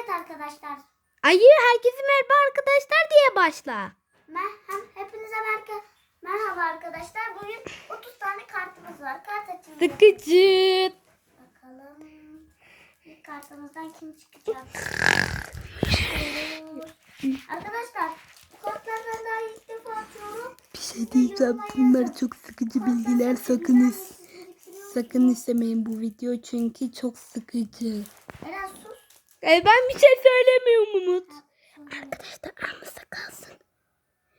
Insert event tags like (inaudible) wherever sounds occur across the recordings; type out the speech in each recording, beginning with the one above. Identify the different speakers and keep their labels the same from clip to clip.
Speaker 1: Evet arkadaşlar.
Speaker 2: Hayır herkese merhaba arkadaşlar diye başla.
Speaker 1: Merhaba, hepinize merhaba. Merhaba arkadaşlar. Bugün 30 tane kartımız var. Kart açımı.
Speaker 2: Sıkıcı.
Speaker 1: Bakalım. İlk kartımızdan kim çıkacak? arkadaşlar bu kartlardan daha ilk defa açıyorum.
Speaker 2: Bir şey diyeceğim bunlar çok sıkıcı bilgiler sakınız. Sakın istemeyin bu video çünkü çok sıkıcı.
Speaker 1: Eren sus.
Speaker 2: E ben bir şey söylemiyorum Umut. Arkadaşlar aramızda kalsın.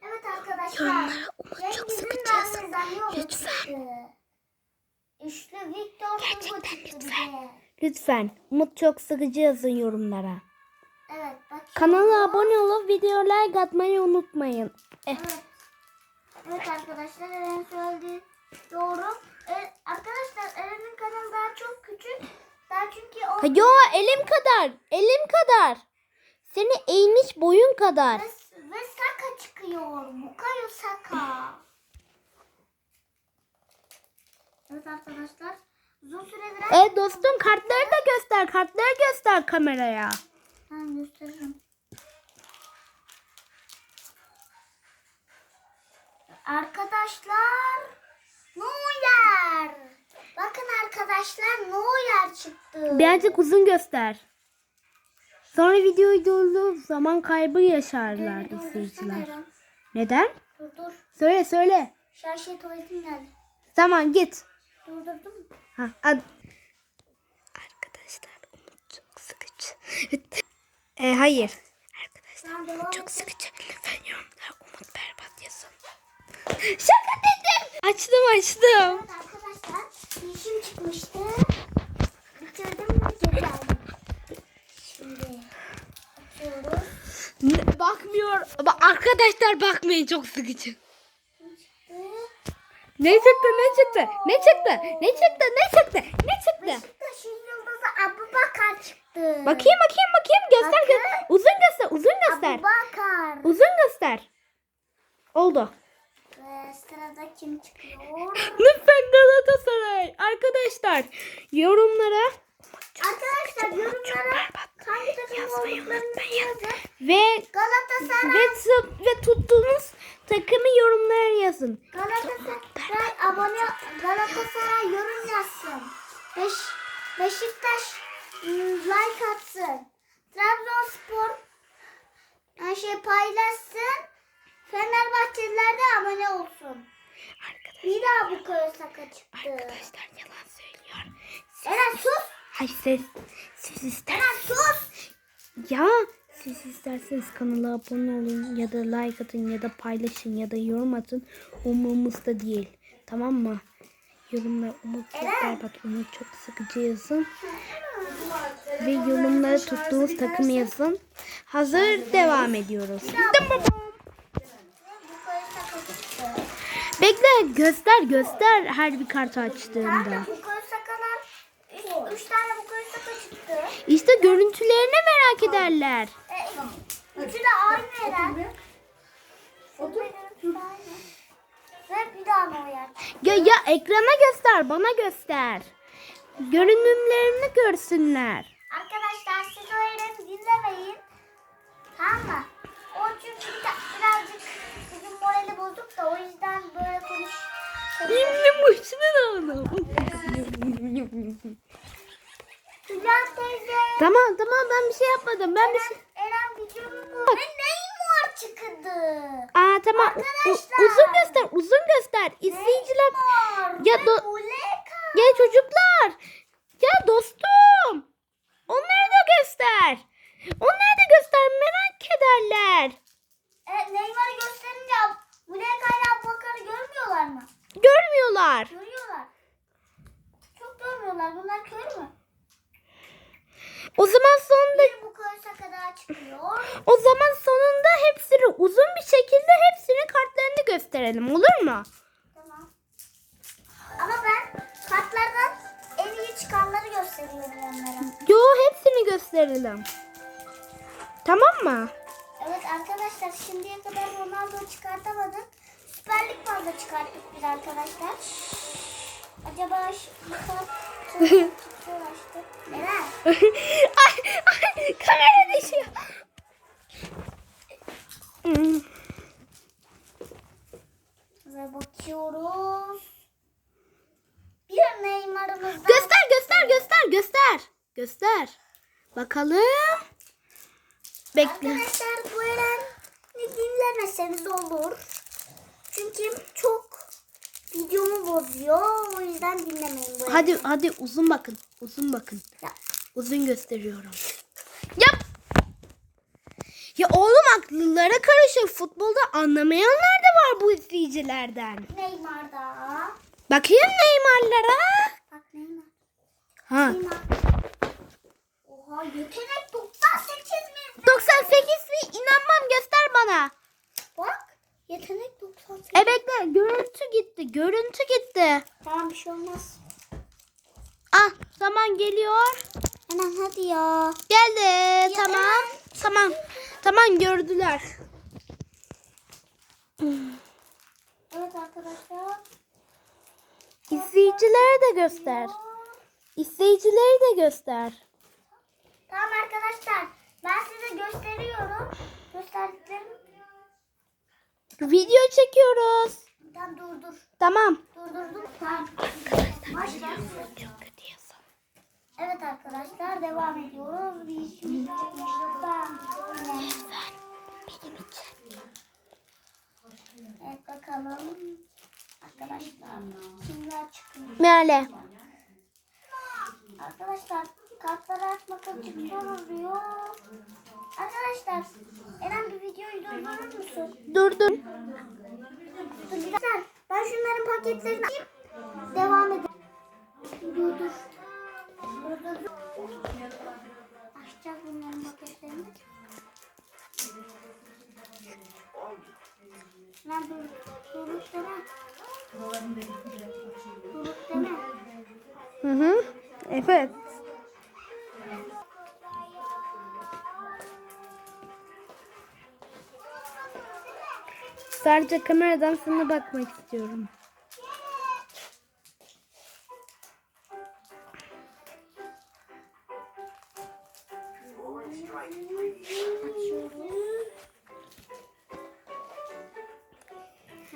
Speaker 1: Evet arkadaşlar.
Speaker 2: Yorumlara Umut çok sıkıcı yazın. Lütfen.
Speaker 1: Üçlü Victor
Speaker 2: Gerçekten lütfen.
Speaker 1: bize.
Speaker 2: Lütfen Umut çok sıkıcı yazın yorumlara.
Speaker 1: Evet.
Speaker 2: Kanala abone olup video like atmayı unutmayın. Eh,
Speaker 1: Evet. Evet arkadaşlar Eren söyledi. Doğru. Evet, arkadaşlar Eren'in kanalı daha çok küçük. Daha çünkü o
Speaker 2: Ha, Yo elim kadar. Elim kadar. Seni eğmiş boyun kadar.
Speaker 1: ve, ve Saka çıkıyor. Bukayo Saka. Evet arkadaşlar. Uzun süredir
Speaker 2: E dostum kartları da göster. Kartları göster kameraya.
Speaker 1: Ben gösteririm. Arkadaşlar. Bakın arkadaşlar Neuer çıktı.
Speaker 2: Birazcık uzun göster. Sonra videoyu durduğu zaman kaybı yaşarlar
Speaker 1: dur,
Speaker 2: izleyiciler. Neden?
Speaker 1: Dur dur.
Speaker 2: Söyle söyle.
Speaker 1: Şarjı tuvaletim geldi.
Speaker 2: Tamam git.
Speaker 1: Durdurdum mu?
Speaker 2: Ha, ad- Arkadaşlar Umut çok sıkıcı. e, hayır. Arkadaşlar Umut çok sıkıcı. Lütfen yorumlara Umut berbat yazın. Şaka dedim. Açtım açtım.
Speaker 1: Evet arkadaşlar bir işim çıkmıştı. Bitirdim ve geri geldim. Şimdi açıyoruz.
Speaker 2: Ne- bakmıyor. Ama arkadaşlar bakmayın çok sıkıcı. Ne çıktı ne çıktı? Ne çıktı? Ne çıktı? Ne çıktı? Ne çıktı?
Speaker 1: Beşiktaş'ın yıldızı Abubakar çıktı.
Speaker 2: Bakayım bakayım bakayım göster göster. Uzun göster uzun göster.
Speaker 1: Abubakar.
Speaker 2: Uzun göster. Oldu.
Speaker 1: Ve sırada kim çıkıyor? (laughs)
Speaker 2: Lütfen Galatasaray. Arkadaşlar yorumlara
Speaker 1: Arkadaşlar yorumlara
Speaker 2: Yazmayı unutmayın. ve
Speaker 1: Galatasaray.
Speaker 2: ve, ve tuttuğunuz takımı yorumlara yazın.
Speaker 1: Galatasaray abone Galatasaray yorum yazsın. Beş, Beşiktaş ım, like atsın. Trabzonspor şey paylaşsın. Fenerbahçeliler de abone olsun.
Speaker 2: Arkadaşlar,
Speaker 1: Bir daha bu köye saka çıktı.
Speaker 2: arkadaşlar yalan söylüyor. Siz,
Speaker 1: Eren sus.
Speaker 2: Ay ses siz ister
Speaker 1: Eren sus.
Speaker 2: ya siz isterseniz kanala abone olun ya da like atın ya da paylaşın ya da yorum atın umurumuzda değil. Tamam mı? Yorumlar Umut çok berbat, Umut çok sıkıcı yazın. Ve yorumlara tuttuğunuz takımı yazın. Hazır devam ediyoruz. Bekle göster göster her bir kartı açtığında.
Speaker 1: Üç, tane bu saka çıktı.
Speaker 2: İşte görüntülerini merak ederler.
Speaker 1: E, üçü de aynı Eren. Otur. Ve bir daha Neuer.
Speaker 2: Ya, ya ekrana göster bana göster. Görünümlerini görsünler.
Speaker 1: Arkadaşlar siz o Eren'i dinlemeyin. Tamam mı? O çünkü bir- birazcık bizim morali bozuk da o yüzden böyle konuş.
Speaker 2: Benim başına da
Speaker 1: Hülya teyze.
Speaker 2: Tamam tamam ben bir şey yapmadım. Ben bir şey...
Speaker 1: Eren, Eren videomu bu. Ve Neymar çıktı.
Speaker 2: Aa tamam. U- u-
Speaker 1: Arkadaşlar.
Speaker 2: uzun göster uzun göster. İzleyiciler.
Speaker 1: Neymar.
Speaker 2: Ya do-. Ya çocuklar. Ya dostum. Onları da göster. Onları da göster merak ederler.
Speaker 1: E, Neymar'ı gösterince Muleka ile Abubakar'ı görmüyorlar mı?
Speaker 2: Görmüyorlar.
Speaker 1: Görüyorlar. Çok görmüyorlar. Bunlar kör mü?
Speaker 2: O zaman sonunda
Speaker 1: bu kadar çıkıyor.
Speaker 2: o zaman sonunda hepsini uzun bir şekilde hepsinin kartlarını gösterelim olur mu?
Speaker 1: Tamam. Ama ben kartlardan en iyi çıkanları gösteriyorum onlara.
Speaker 2: Yo hepsini gösterelim. Tamam mı?
Speaker 1: Evet arkadaşlar şimdiye kadar Ronaldo çıkartamadık. Süper Lig fazla çıkarttık biz arkadaşlar. Acaba şu- ay, ay, kamera düşüyor. Ve
Speaker 2: bakıyoruz. Bir Neymar'ımızdan. Göster göster göster göster. Göster. Bakalım. Bekle.
Speaker 1: Arkadaşlar bu eren izlemeseniz olur. Çünkü çok videomu bozuyor. O yüzden dinlemeyin bu
Speaker 2: Hadi hadi uzun bakın. Uzun bakın.
Speaker 1: Ya.
Speaker 2: Uzun gösteriyorum. Yap. Ya oğlum akıllara karışır. Futbolda anlamayanlar da var bu izleyicilerden.
Speaker 1: Neymar'da.
Speaker 2: Bakayım Neymar'lara.
Speaker 1: Bak Neymar.
Speaker 2: Ha.
Speaker 1: Neymar. Oha yetenek 98 mi?
Speaker 2: 98 mi? İnanmam göster bana.
Speaker 1: Bak yetenek 98.
Speaker 2: E bekle görüntü gitti. Görüntü gitti.
Speaker 1: Tamam bir şey olmaz.
Speaker 2: Ah zaman geliyor.
Speaker 1: Hemen hadi ya.
Speaker 2: Geldi. tamam. Tamam. Tamam gördüler.
Speaker 1: Evet arkadaşlar.
Speaker 2: İzleyicilere de göster. İzleyicileri de göster.
Speaker 1: Tamam arkadaşlar. Ben size gösteriyorum. Gösterdiklerim.
Speaker 2: Video çekiyoruz.
Speaker 1: Tamam dur dur.
Speaker 2: Tamam.
Speaker 1: Dur dur dur. Tamam. Başla.
Speaker 2: Çok kötü yazın.
Speaker 1: Evet arkadaşlar devam ediyoruz. Biz şimdi.
Speaker 2: Benim için.
Speaker 1: Evet bakalım. Arkadaşlar kimler çıkmış?
Speaker 2: Meale.
Speaker 1: Arkadaşlar kartları açmak için zor oluyor. Arkadaşlar Eren bir videoyu durdurur musun?
Speaker 2: Dur
Speaker 1: dakika. Ben şunların paketlerini açayım. Devam edelim. Dur dur. Dur. dur. Açacağız bunların paketlerini. Lan dur. Dur deme. Dur deme.
Speaker 2: Hı hı. Evet. Sadece kameradan sana bakmak istiyorum.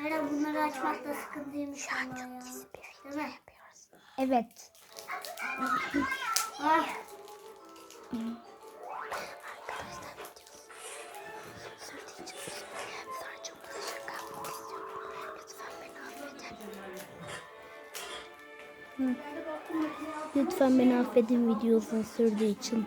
Speaker 1: Eren bunları açmakta sıkıntıymış ya. Değil mi?
Speaker 2: Evet.
Speaker 1: Ay.
Speaker 2: Lütfen beni affedin video uzun sürdüğü için.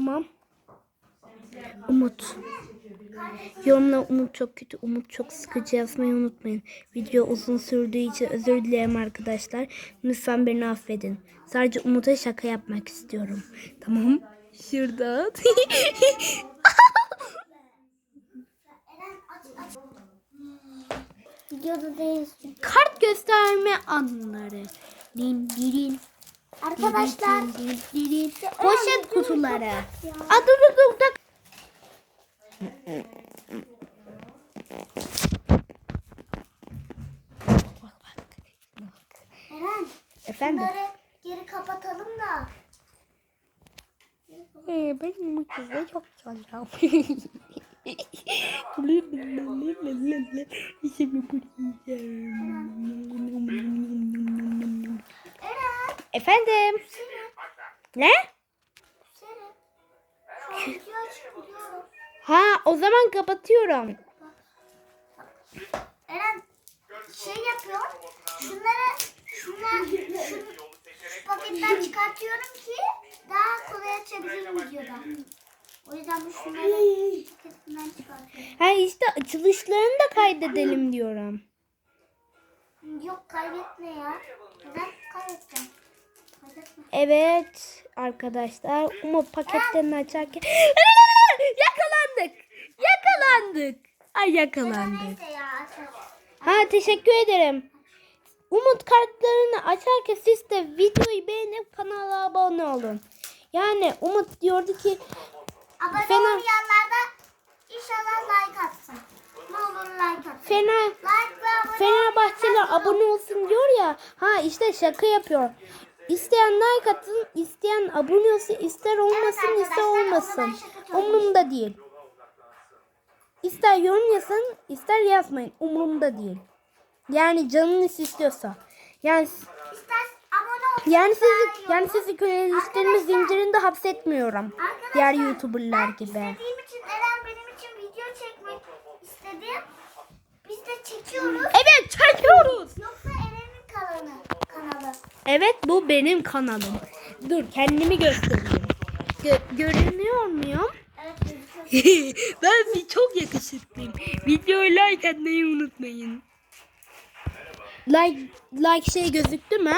Speaker 2: Tamam. Umut. Yorumla Umut çok kötü, Umut çok sıkıcı yazmayı unutmayın. Video uzun sürdüğü için özür dilerim arkadaşlar. Lütfen beni affedin. Sadece Umut'a şaka yapmak istiyorum. Tamam. Şurada. (laughs) Kart gösterme anları. Din din
Speaker 1: Arkadaşlar.
Speaker 2: Poşet kutuları. dur. dur.
Speaker 1: Eren
Speaker 2: Efendim?
Speaker 1: bunları geri kapatalım da.
Speaker 2: Ee, benim mutluluğum çok güzel. (laughs) İşimi
Speaker 1: Eren
Speaker 2: Efendim? Ne? Ha o zaman kapatıyorum.
Speaker 1: Eren şey yapıyor. Şunları şunlar şu, şu paketten çıkartıyorum ki daha kolay açabilirim videoda. O yüzden bu şunları paketinden çıkartıyorum.
Speaker 2: Ha işte açılışlarını da kaydedelim diyorum.
Speaker 1: Yok kaybetme ya. Neden kaybedeceğim?
Speaker 2: Evet arkadaşlar Umut paketlerini açarken (gasps) yakalandık. Yakalandık. Ay yakalandık. Ha teşekkür ederim. Umut kartlarını açarken siz de videoyu beğenip kanala abone olun. Yani Umut diyordu ki
Speaker 1: Abone
Speaker 2: Fena-
Speaker 1: olmayanlar da inşallah like atsın. Ne olur like atsın.
Speaker 2: Fener
Speaker 1: Like
Speaker 2: Fenerbahçeler abone olsun diyor ya. Ha işte şaka yapıyor. İsteyen like atın, isteyen abone olsun, ister olmasın,
Speaker 1: arkadaşlar,
Speaker 2: ister olmasın. Umurumda değil. İster yorum yazın, ister yazmayın. Umurumda değil. Yani canınız istiyorsa. Yani yani sizi yani sizi köleleştirme zincirinde hapsetmiyorum. Diğer YouTuber'lar gibi.
Speaker 1: istediğim için Eren benim için video çekmek istedi. Biz de çekiyoruz.
Speaker 2: Evet çekiyoruz. Evet bu benim kanalım. Dur kendimi göstereyim. Gö- görünüyor muyum?
Speaker 1: Evet (laughs)
Speaker 2: ben bir çok yakışıklıyım. Videoyu like atmayı unutmayın. Like like şey gözüktü mü?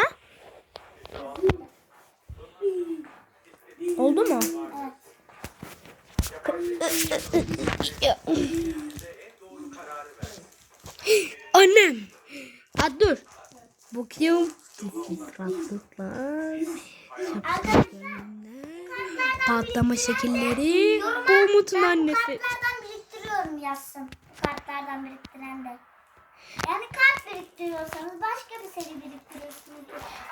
Speaker 2: Oldu mu? Annem. Ha dur. Bakayım. Rahatlıklar.
Speaker 1: Arkadaşlar
Speaker 2: Patlama şekilleri. Bu Umut'un annesi.
Speaker 1: kartlardan biriktiriyorum yazsın. Kartlardan biriktiren de. Yani kart biriktiriyorsanız başka bir seri biriktiriyorsunuz.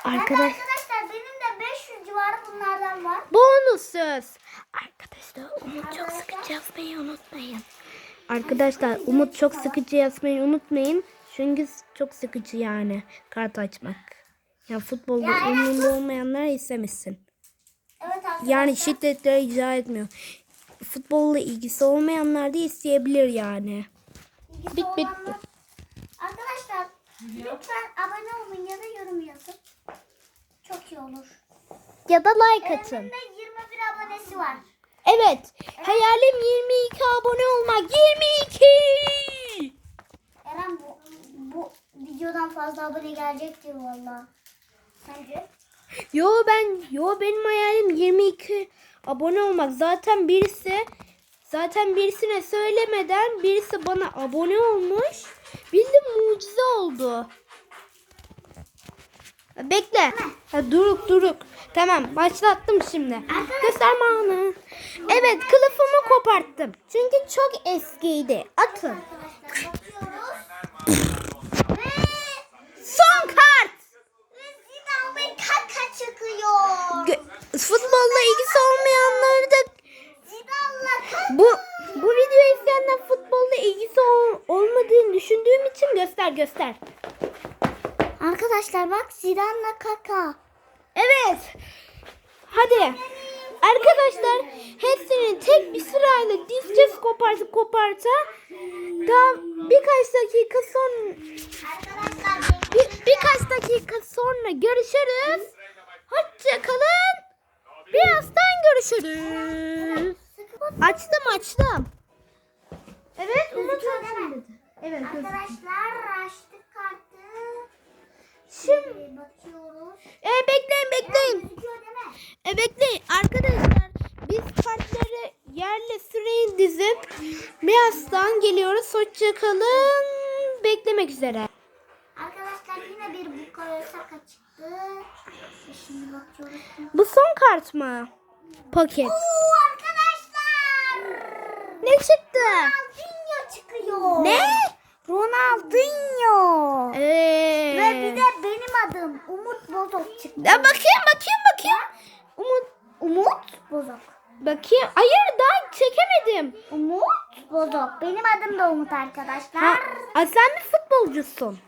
Speaker 2: Arkadaş-
Speaker 1: de arkadaşlar benim de 500 civarı bunlardan var.
Speaker 2: Bonus söz. Arkadaşlar Umut çok sıkıcı yazmayı unutmayın. Arkadaşlar Umut çok sıkıcı yazmayı unutmayın. Çünkü çok sıkıcı yani kart açmak. Ya futbolda
Speaker 1: Ya evet,
Speaker 2: umurunda olmayanlar istemişsin.
Speaker 1: Evet arkadaşlar.
Speaker 2: Yani şiddetle icra etmiyor. Futbolla ilgisi olmayanlar da isteyebilir yani.
Speaker 1: İlgisi
Speaker 2: Bit bitti.
Speaker 1: olanlar- Arkadaşlar lütfen abone olun ya da yorum yazın. Çok iyi olur.
Speaker 2: Ya da like atın.
Speaker 1: Eren'in de 21 abonesi var.
Speaker 2: Evet. Hayalim 22 abone olmak. 22.
Speaker 1: Eren bu, bu videodan fazla abone gelecek diyor valla. Sence?
Speaker 2: Yo ben yo benim hayalim 22 abone olmak. Zaten birisi zaten birisine söylemeden birisi bana abone olmuş. Bildim mucize oldu. Bekle. Ha, duruk duruk. Tamam başlattım şimdi. Gösterme anı. Evet kılıfımı koparttım. Çünkü çok eskiydi. Atın.
Speaker 1: Arkadaşlar bakıyoruz. Ve
Speaker 2: Son kart.
Speaker 1: Zidane ve Kaka çıkıyor.
Speaker 2: Gö- futbolla ilgisi olmayanları da. Bu bu videoyu izleyenler futbolla ilgisi ol- olmadığını düşündüğüm için göster göster.
Speaker 1: Arkadaşlar bak Zidane'la Kaka.
Speaker 2: Evet. Hadi. Arkadaşlar hepsini tek bir sırayla dizeceğiz kopartıp koparta. Daha birkaç dakika sonra bir, birkaç dakika sonra görüşürüz. Hoşça kalın. Birazdan görüşürüz. Açtım açtım. Evet Umut açtım dedi. Evet.
Speaker 1: Arkadaşlar açtık kartı.
Speaker 2: Şimdi
Speaker 1: bakıyoruz.
Speaker 2: e, bekleyin bekleyin. E bekleyin arkadaşlar biz kartları yerle süreyi dizip birazdan geliyoruz. Hoşça kalın. Beklemek üzere.
Speaker 1: Arkadaşlar yine bir Bukayo Saka çıktı. Ve Şimdi bakıyoruz.
Speaker 2: Bu son kart mı? Paket.
Speaker 1: Oo arkadaşlar.
Speaker 2: Ne çıktı?
Speaker 1: Ronaldinho çıkıyor.
Speaker 2: Ne?
Speaker 1: Ronaldinho.
Speaker 2: Ee,
Speaker 1: Ve bir de benim adım Umut Bozok çıktı.
Speaker 2: Ya bakayım bakayım bakayım. Umut
Speaker 1: Umut Bozok.
Speaker 2: bakayım. Hayır daha çekemedim.
Speaker 1: Umut Bozok. Benim adım da Umut arkadaşlar.
Speaker 2: Ha, sen bir futbolcusun.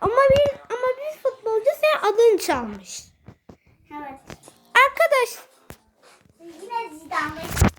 Speaker 2: Ama bir ama bir futbolcu senin adını çalmış.
Speaker 1: Evet.
Speaker 2: Arkadaş
Speaker 1: Yine Zidane.